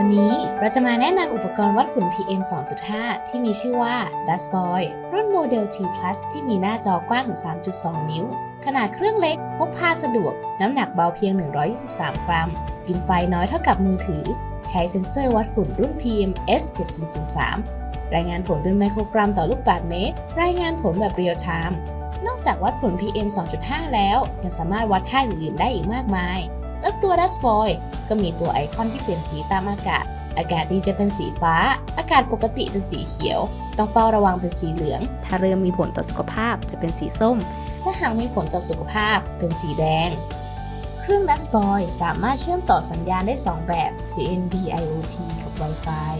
วันนี้เราจะมาแนะนำอุปกรณ์วัดฝุ่น PM 2.5 ที่มีชื่อว่า Dust Boy รุ่นโมเดล T Plus ที่มีหน้าจอกว้างถึง 3.2 นิ้ว ขนาดเครื่องเล็ก พกพาสะดวก น้ำหนักเบาเพียง 123 กรัม กินไฟน้อยเท่ากับมือถือ ใช้เซ็นเซอร์วัดฝุ่นรุ่น PM S7003 รายงานผลเป็นไมโครกรัมต่อลูกบาศก์เมตร รายงานผลแบบเรียลไทม์นอกจากวัดฝุ่น PM 2.5 แล้ว ยังสามารถวัดค่าอื่นๆได้อีกมากมาย แล้วตัว Dust Boy ก็มีตัวไอคอนที่เปลี่ยนสีตามอากาศ อากาศดีจะเป็นสีฟ้า อากาศปกติเป็นสีเขียว ต้องเฝ้าระวังเป็นสีเหลือง ถ้าเริ่มมีผลต่อสุขภาพจะเป็นสีส้ม และหากมีผลต่อสุขภาพเป็นสีแดง เครื่อง Dust Boy สามารถเชื่อมต่อสัญญาณได้ 2 แบบคือ NB IoT กับ Wi-Fi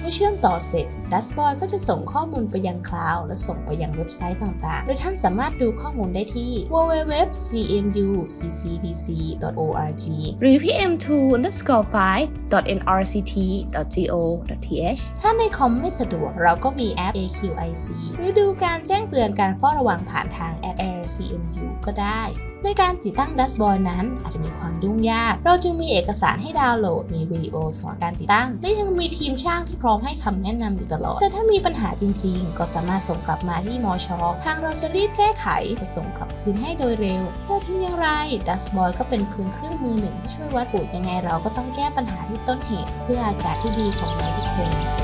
เมื่อเชื่อมต่อเสร็จ Dust Boy ก็จะส่งข้อมูลไปยังคลาวด์และส่งไปยังเว็บไซต์ต่างๆ โดยท่านสามารถดูข้อมูลได้ที่ www.cmuccc.org หรือ pm2-5.nrct.go.th ถ้าในคอมไม่สะดวกเราก็มีแอป AQIC หรือดูการแจ้งเตือนการเฝ้าระวังผ่านทาง @aircmu ก็ได้ ในการติดตั้ง Dust Boy นั้นอาจจะมีความยุ่งยาก เราจึงมีเอกสารให้ดาวน์โหลด มีวิดีโอสอนการติดตั้ง และยังมีทีมช่างที่พร้อมให้คำแนะนำอยู่ตลอด แต่ถ้ามีปัญหาจริง ๆ ก็สามารถส่งกลับมาที่มอชอทางเราจะรีบแก้ไขและส่งกลับคืนให้โดยเร็วแต่ถึงอย่างไร Dust Boy ก็เป็นเพียงเครื่องมือหนึ่งที่ช่วยวัดฝุ่นยังไงเราก็ต้องแก้ปัญหาที่ต้นเหตุ เพื่ออากาศที่ดีของเราทุกคน